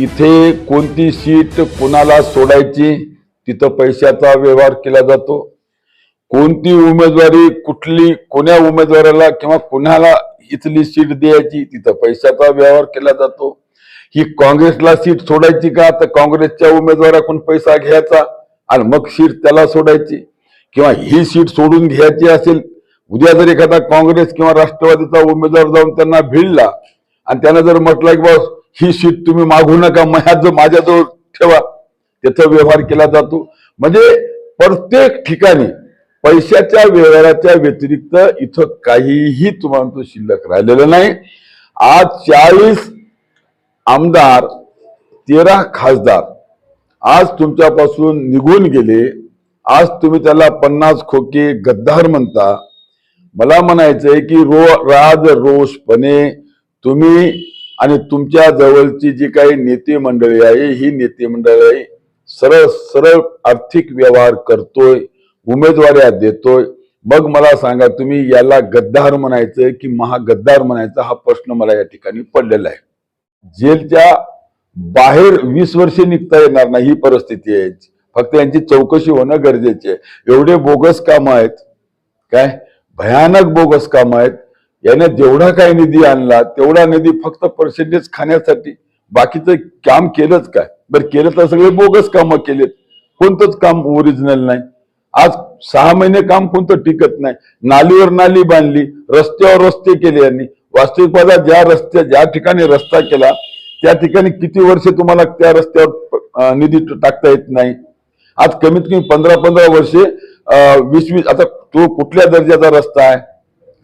तिथे इथे कोणती सीट कोणाला सोडायची तिथं पैशाचा व्यवहार केला जातो. कोणती उमेदवारी कुठली कोण्या उमेदवाराला किंवा कोणाला इथली सीट द्यायची तिथं पैशाचा व्यवहार केला जातो. ही काँग्रेसला सीट सोडायची का? तर काँग्रेसच्या उमेदवाराकडून पैसा घ्यायचा आणि मग सीट त्याला सोडायची. किंवा ही सीट सोडून घ्यायची असेल उद्या जर एखादा काँग्रेस किंवा राष्ट्रवादीचा उमेदवार जाऊन त्यांना भिडला आणि त्यांना जर म्हटलं की बस ही सीट तुम्ही मागू नका माझ्या माझ्याजवळ ठेवा. त्याचा व्यवहार केला जातो. म्हणजे प्रत्येक ठिकाणी पैशाच्या व्यवहाराच्या व्यतिरिक्त इथं काहीही तुम्हाला तो शिल्लक राहिलेलं नाही. आज चाळीस आमदार तेरा खासदार आज तुमच्यापासून निघून गेले. आज तुम्ही त्याला पन्नास खोके गद्दार म्हणता. मला म्हणायचंय की रो राज रोषपणे तुम्ही आणि तुमच्या जवळची जी काही नेते मंडळी आहे ही नेते मंडळी सरळ सरळ आर्थिक व्यवहार करतोय उमेदवाऱ्या देतोय. मग मला सांगा तुम्ही याला गद्दार म्हणायचं की महागद्दार म्हणायचा हा प्रश्न मला या ठिकाणी पडलेला आहे. जेलच्या बाहेर वीस वर्षे निघता येणार नाही ही परिस्थिती आहे. फक्त यांची चौकशी होणं गरजेचे आहे. एवढे बोगस काम आहेत. काय? भयानक बोगस काम आहेत. याने जेवढा काही निधी आणला तेवढा निधी फक्त पर्सेंटेज खाण्यासाठी. बाकीचं काम केलंच काय? बरं केलं तर सगळे बोगस कामं केलेत. कोणतंच काम ओरिजिनल नाही. आज सहा महिने काम कोणतं टिकत नाही. नालीवर नाली बांधली रस्त्यावर रस्ते केले यांनी. वास्तविक ज्या रस्त्या ज्या ठिकाणी रस्ता केला त्या ठिकाणी किती वर्ष तुम्हाला त्या रस्त्यावर निधी टाकता येत नाही? आज कमीत कमी पंधरा पंधरा वर्षे अं, वीस वीस आता तो कुठल्या दर्जाचा रस्ता आहे?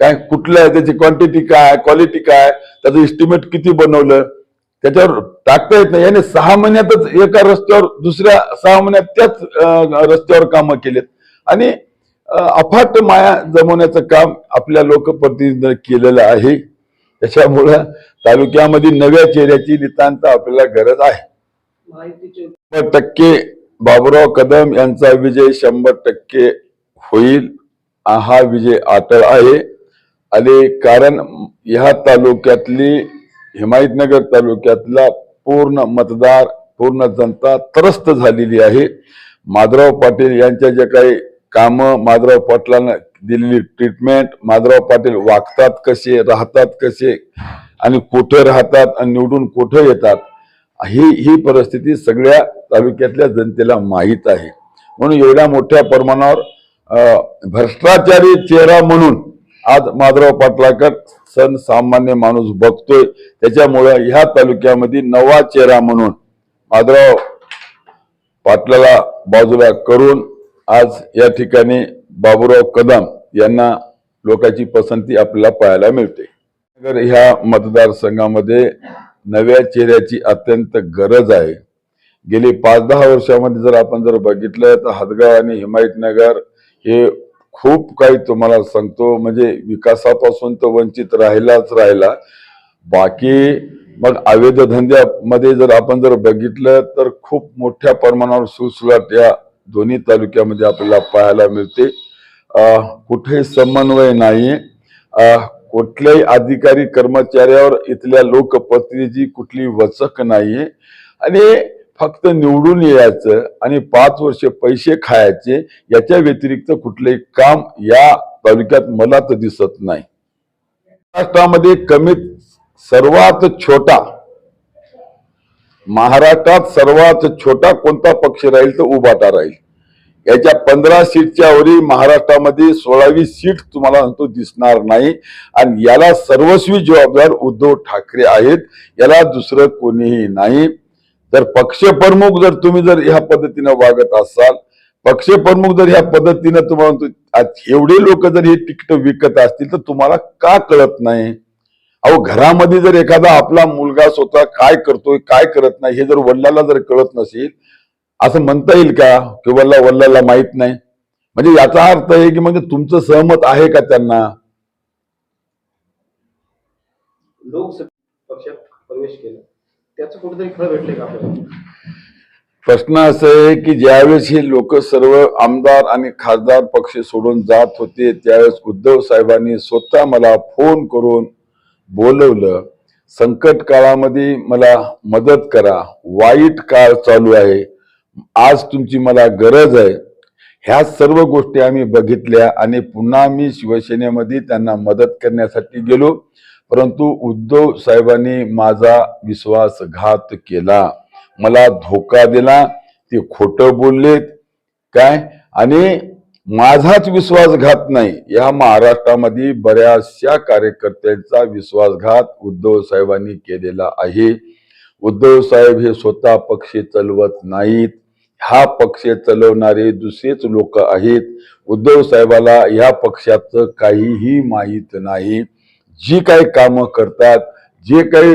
काय कुठलं आहे त्याची क्वांटिटी काय क्वालिटी काय त्याचं इस्टिमेट किती बनवलं? त्याच्यावर टाकता येत नाही. याने सहा महिन्यातच एका रस्त्यावर दुसऱ्या सहा महिन्यात त्याच रस्त्यावर कामं केलेत. आणि अफाट माया जमवण्याचं काम आपल्या लोकप्रतिनिधीनं केलेलं आहे. त्याच्यामुळं तालुक्यामध्ये नव्या चेहऱ्याची नितांत आपल्याला गरज आहे. शंभर टक्के बाबुराव कदम यांचा विजय शंभर टक्के होईल. हा विजय अटळ आहे. आले कारण ह्या तालुक्यातली हिमायतनगर तालुक्यातला पूर्ण मतदार पूर्ण जनता त्रस्त झालेली आहे. माधवराव पाटील यांच्या जे काही कामं माधवराव पाटलांना दिलेली ट्रीटमेंट माधवराव पाटील वागतात कसे राहतात कसे आणि कुठे राहतात आणि निवडून कुठे येतात ही ही परिस्थिती सगळ्या तालुक्यातल्या जनतेला माहीत आहे. म्हणून एवढ्या मोठ्या प्रमाणावर भ्रष्टाचारी चेहरा म्हणून आज माधवराव पाटलाकर सण सामान्य माणूस बघतोय. त्याच्यामुळं ह्या तालुक्यामध्ये नवा चेहरा म्हणून माधवराव पाटलाला बाजूला करून आज या ठिकाणी बाबूराव कदम यांना लोकांची पसंती आपल्याला पाहायला मिळते. नगर ह्या मतदारसंघामध्ये नव्या चेहऱ्याची अत्यंत गरज आहे. गेली पाच दहा वर्षामध्ये जर आपण जर बघितलं तर हदगाव आणि हिमायतनगर हे खूप काही तुम्हाला सांगतो. म्हणजे विकासापासून तर वंचित राहिलाच राहिला. बाकी मग अवैध धंद्यामध्ये जर आपण जर बघितलं तर खूप मोठ्या प्रमाणावर सुळसुळाट या दोन्ही तालुक्यामध्ये आपल्याला पाहायला मिळते. कुठेही समन्वय नाही कुठल्याही अधिकारी कर्मचाऱ्यावर इथल्या लोकप्रतिनिधी कुठली वचक नाहीये. आणि फक्त निवडून यायचं आणि पाच वर्ष पैसे खायचे याच्या व्यतिरिक्त कुठलंही काम या तालुक्यात मला तर दिसत नाही. महाराष्ट्रामध्ये कमीत सर्वात छोटा महाराष्ट्रात सर्वात छोटा कोणता पक्ष राहील तर उभाटा राहील. याच्या पंधरा सीटच्या वरी महाराष्ट्रामध्ये सोळावी सीट तुम्हाला तो दिसणार नाही. आणि याला सर्वस्वी जबाबदार उद्धव ठाकरे आहेत याला दुसरं कोणीही नाही. तर पक्षप्रमुख जर तुम्ही जर ह्या पद्धतीनं वागत असाल पक्षप्रमुख जर ह्या पद्धतीनं तुम्हाला एवढे लोक जर हे तिकीट विकत असतील तर तुम्हाला का कळत नाही? अहो घरामध्ये जर एखादा आपला मुलगा स्वतः काय करतोय काय करत नाही हे जर वडिलाला जर कळत नसेल असं म्हणता येईल का? की वल्ला वडिलाला माहीत नाही? म्हणजे याचा अर्थ आहे की म्हणजे तुमचं सहमत आहे का त्यांना? लोकसभा पक्षात प्रवेश केला. त्याचं कुठेतरी खळ भेटले का आपल्याला? प्रश्न असं आहे की ज्यावेळेस हे लोक सर्व आमदार आणि खासदार पक्ष सोडून जात होते त्यावेळेस उद्धव साहेबांनी स्वतः मला फोन करून बोलवलं संकट काळामध्ये मला मदत करा वाईट काळ चालू आहे आज तुमची मला गरज आहे. ह्या सर्व गोष्टी आम्ही बघितल्या आणि पुन्हा मी शिवसेनेमध्ये त्यांना मदत करण्यासाठी गेलो. परंतु उद्धव साहेबांनी माझा विश्वासघात केला. मला धोका दिला. ते खोटं बोललेत. काय? आणि माझाच विश्वासघात नाही. या महाराष्ट्रामध्ये बऱ्याचशा कार्यकर्त्यांचा विश्वासघात उद्धव साहेबांनी केलेला आहे. उद्धव साहेब हे स्वतः पक्ष चालवत नाहीत. हा पक्ष चालवणारे दुसरेच लोक आहेत. उद्धव साहेबाला या पक्षाचं काहीही माहीत नाही. जी काही कामं करतात जे काही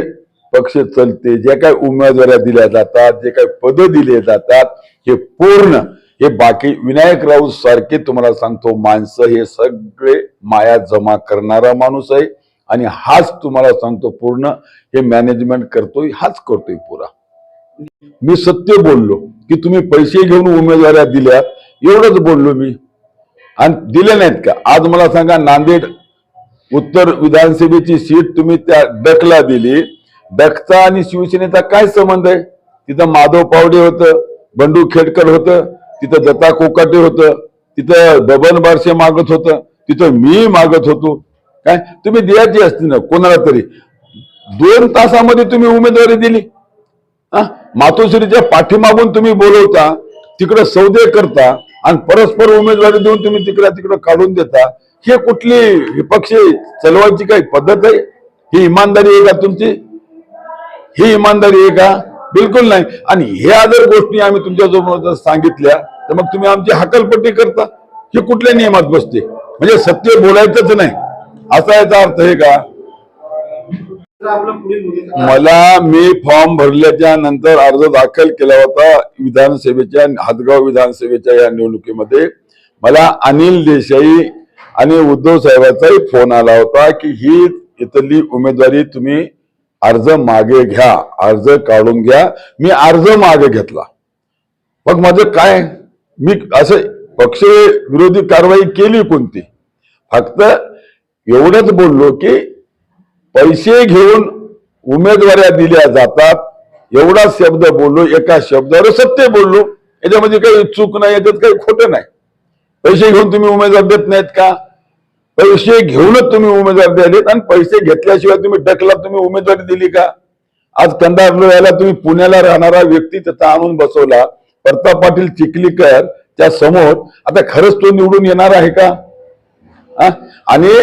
पक्ष चलते जे काही उमेदवाऱ्या दिल्या जातात जे काही पदं दिले जातात हे पूर्ण हे बाकी विनायक राऊत सारखे तुम्हाला सांगतो माणसं हे सगळे माया जमा करणारा माणूस आहे. आणि हाच तुम्हाला सांगतो पूर्ण हे मॅनेजमेंट करतोय हाच करतोय पुरा. मी सत्य बोललो की तुम्ही पैसे घेऊन उमेदवाऱ्या दिल्या एवढंच बोललो मी. आणि दिले नाहीत का? आज मला सांगा नांदेड उत्तर विधानसभेची सीट तुम्ही त्या डकला दिली. डकचा आणि शिवसेनेचा काय संबंध आहे? तिथं माधव पावडे होतं बंडू खेडकर होतं तिथं दत्ता कोकाटे होतं तिथं बबन बारसे मागत होतं तिथं मी मागत होतो. काय? तुम्ही द्यायची असती ना कोणाला तरी. दोन तासामध्ये तुम्ही उमेदवारी दिली. हा? मातोश्रीच्या पाठीमागून तुम्ही बोलवता तिकडं सौदे करता आणि परस्पर उमेदवारी देऊन तुम्ही तिकडे तिकडं काढून देता. हे कुठली विपक्षी चलवायची काही पद्धत आहे? ही इमानदारी आहे का तुमची? ही इमानदारी आहे का? बिलकुल नाही. आणि ह्या जर गोष्टी आम्ही तुमच्याजवळ जर सांगितल्या तर मग तुम्ही आमची हकलपट्टी करता. हे कुठल्या नियमात बसते? म्हणजे सत्य बोलायचंच नाही. असा याचा अर्थ आहे का? मला मी फॉर्म भरल्याच्या नंतर अर्ज दाखल केला होता विधानसभेच्या हातगाव विधानसभेच्या या निवडणुकीमध्ये. मला अनिल देसाई आणि उद्धव साहेबांचाही फोन आला होता की ही इथली उमेदवारी तुम्ही अर्ज मागे घ्या अर्ज काढून घ्या. मी अर्ज मागे घेतला. मग माझं काय? मी असं पक्ष विरोधी कारवाई केली कोणती? फक्त एवढंच बोललो की पैसे घेऊन उमेदवाऱ्या दिल्या जातात. एवढा शब्द बोललो एका शब्दावर सत्य बोललो. याच्यामध्ये काही चूक नाही याच्यात काही खोटं नाही. पैसे घेऊन तुम्ही उमेदवार देत नाहीत का? पैसे घेऊनच तुम्ही उमेदवार द्यालेत आणि पैसे घेतल्याशिवाय तुम्ही डकला तुम्ही उमेदवारी दिली का? आज कंदार याला तुम्ही पुण्याला राहणारा व्यक्ती त्याचा आणून बसवला. प्रताप पाटील चिखलीकर त्या समोर. आता खरंच तो निवडून येणार आहे का? हा? आणि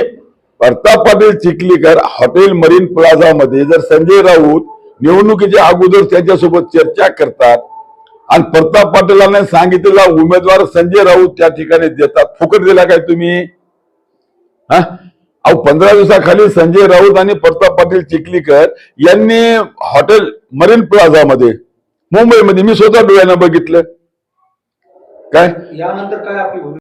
प्रताप पाटील चिखलीकर हॉटेल मरीन प्लाझामध्ये जर संजय राऊत निवडणुकीच्या अगोदर त्यांच्यासोबत चर्चा करतात आणि प्रताप पाटीलांनी सांगितलेला उमेदवार संजय राऊत त्या ठिकाणी देतात. फुकट दिला काय तुम्ही? हा? अहो पंधरा दिवसाखाली संजय राऊत आणि प्रताप पाटील चिखलीकर यांनी हॉटेल मरीन प्लाझामध्ये मुंबईमध्ये मी स्वतः डोळ्यानं बघितलं. काय? यानंतर काय आपली